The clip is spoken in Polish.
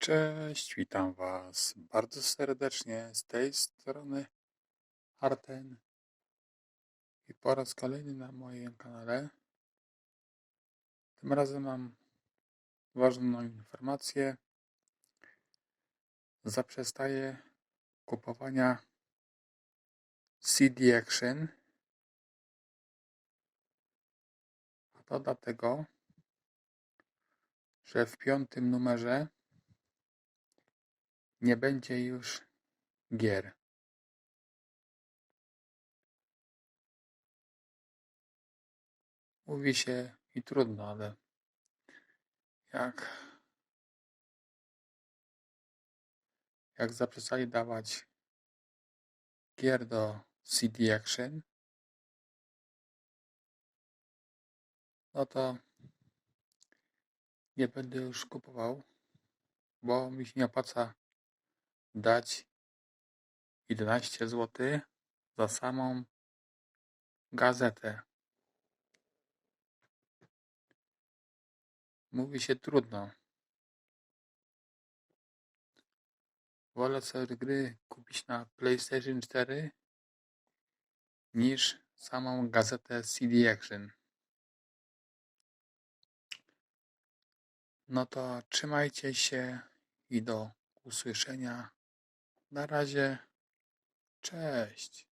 Cześć, witam Was bardzo serdecznie z tej strony Arten i po raz kolejny na moim kanale. Tym razem mam ważną informację. Zaprzestaję kupowania CD Action. A to dlatego, że w piątym numerze nie będzie już gier. Mówi się i trudno, ale jak, jak zaprzestali dawać gier do CD Action, no to nie będę już kupował, bo mi się nie opłaca dać 11 zł za samą gazetę. Mówi się trudno. Wolę sobie gry kupić na PlayStation 4 niż samą gazetę CD Action. No to trzymajcie się i do usłyszenia. Na razie. Cześć.